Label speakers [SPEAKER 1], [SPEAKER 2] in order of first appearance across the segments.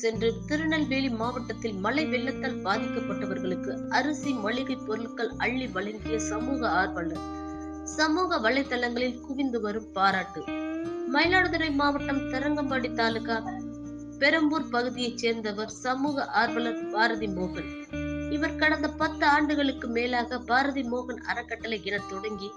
[SPEAKER 1] சென்று திருநெல்வேலி மாவட்டத்தில் மழை வெள்ளத்தால் பாதிக்கப்பட்டவர்களுக்கு அரிசி மளிகை பொருட்கள் அள்ளி வழங்கிய சமூக ஆர்வலர். சமூக வலைதளங்களில் குவிந்து வரும் பாராட்டு. மயிலாடுதுறை மாவட்டம் தரங்கம்பாடி தாலுகா பெரம்பூர் பகுதியைச் சேர்ந்தவர் சமூக ஆர்வலர் பாரதி மோகன். இவர் கடந்த பத்து ஆண்டுகளுக்கு மேலாக பாரதி மோகன் அறக்கட்டளை என தொடங்கி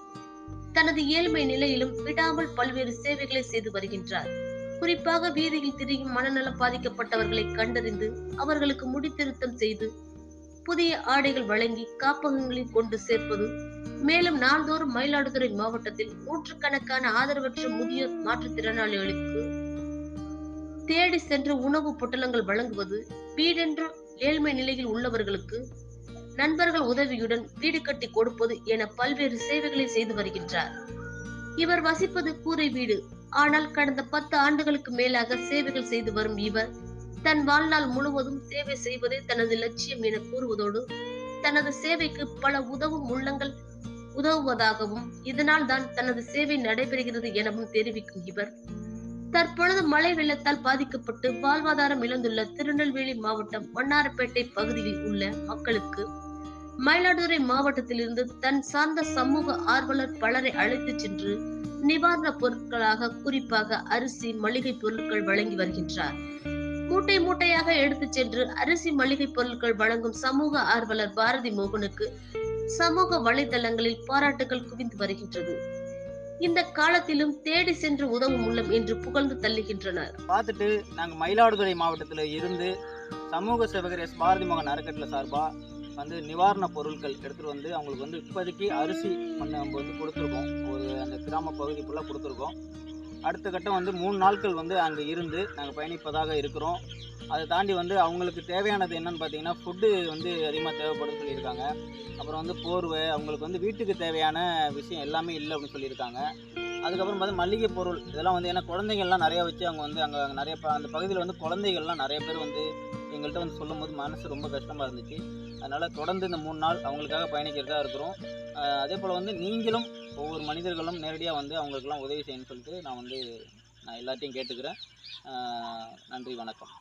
[SPEAKER 1] தனது ஏழ்மை நிலையிலும் விடாமல் பல்வேறு சேவைகளை செய்து வருகின்றார். குறிப்பாக வீதியில் திரியும் மனநலம் பாதிக்கப்பட்டவர்களை கண்டறிந்து அவர்களுக்கு முடித்திருத்தம் செய்து புதிய ஆடைகள் வழங்கி காப்பகங்களில் கொண்டு சேர்ப்பது மேலும் நாள்தோறும் மயிலாடுதுறை மாவட்டத்தில் நூற்றுக்கணக்கான ஆதரவற்ற முதியோர் மாற்றுத்திறனாளிகளுக்கு தேடி சென்று உணவு பொட்டலங்கள் வழங்குவது வீடென்று ஏழ்மை நிலையில் உள்ளவர்களுக்கு நண்பர்கள் உதவியுடன் வீடு கட்டி கொடுப்பது என பல்வேறு சேவைகளை செய்து வருகின்றார். இவர் வசிப்பது கூரை வீடு ஆனால் கடந்த பத்து ஆண்டுகளுக்கு மேலாக சேவைகள் செய்து வரும் இவர் தன் வாழ்நாள் முழுவதும் சேவை செய்வதே தனது லட்சியம் என கூறுவதோடு தனது சேவைக்கு பல உதவும் உள்ளங்கள் உதவுவதாகவும் இதனால் தான் தனது சேவை நடைபெறுகிறது எனவும் தெரிவிக்கும் இவர். தற்பொழுது மழை வெள்ளத்தால் பாதிக்கப்பட்டு வாழ்வாதாரம் இழந்துள்ள திருநெல்வேலி மாவட்டம் மன்னாரப்பேட்டை பகுதியில் உள்ள மக்களுக்கு மயிலாடுதுறை மாவட்டத்திலிருந்து தன் சார்ந்த சமூக ஆர்வலர் பலரை அழைத்துச் சென்று நிவாரண பொருட்களாக குறிப்பாக அரிசி மளிகை பொருட்கள் வழங்கி வருகின்றார். மூட்டை மூட்டையாக எடுத்து சென்று அரிசி மளிகை பொருட்கள் வழங்கும் சமூக ஆர்வலர் பாரதி மோகனுக்கு சமூக வலைதளங்களில் பாராட்டுகள் குவிந்து வருகின்றது. இந்த காலத்திலும் தேடி சென்று உதவும் உள்ளம் என்று புகழ்ந்து தள்ளுகின்றனர்.
[SPEAKER 2] பார்த்துட்டு நாங்கள் மயிலாடுதுறை மாவட்டத்தில் இருந்து சமூக சேவகர் எஸ் பாரதி மோகன் அறக்கட்டளை சார்பாக வந்து நிவாரணப் பொருட்கள் எடுத்துகிட்டு வந்து அவங்களுக்கு வந்து இப்போதைக்கு அரிசி ஒன்று நம்ம வந்து கொடுத்துருக்கோம். ஒரு அந்த கிராம பகுதி ஃபுல்லாக கொடுத்துருக்கோம். அடுத்த கட்டம் வந்து மூணு நாட்கள் வந்து அங்கே இருந்து நாங்கள் பயணிப்பதாக இருக்கிறோம். அதை தாண்டி வந்து அவங்களுக்கு தேவையானது என்னன்னு பார்த்தீங்கன்னா ஃபுட்டு வந்து அதிகமாக தேவைப்படும் சொல்லியிருக்காங்க. அப்புறம் வந்து போர்வை அவங்களுக்கு வந்து வீட்டுக்கு தேவையான விஷயம் எல்லாமே இல்லை அப்படின்னு சொல்லியிருக்காங்க. அதுக்கப்புறம் பார்த்தா மளிகை பொருள் இதெல்லாம் வந்து ஏன்னா குழந்தைங்கள்லாம் நிறையா வச்சு அவங்க வந்து அங்கே அங்கே நிறைய ப- அந்த பகுதியில் வந்து குழந்தைகள்லாம் நிறைய பேர் வந்து எங்கள்கிட்ட வந்து சொல்லும் போது மனசு ரொம்ப கஷ்டமாக இருந்துச்சு. அதனால் தொடர்ந்து இந்த மூணு நாள் அவங்களுக்காக பயணிக்கிறதா இருக்கிறோம். அதே போல் வந்து நீங்களும் ஒவ்வொரு மனிதர்களும் நேரடியாக வந்து அவங்களுக்கெல்லாம் உதவி செய்யணும்னு சொல்லிட்டு நான் வந்து நான் எல்லாத்தையும் கேட்டுக்கிறேன். நன்றி வணக்கம்.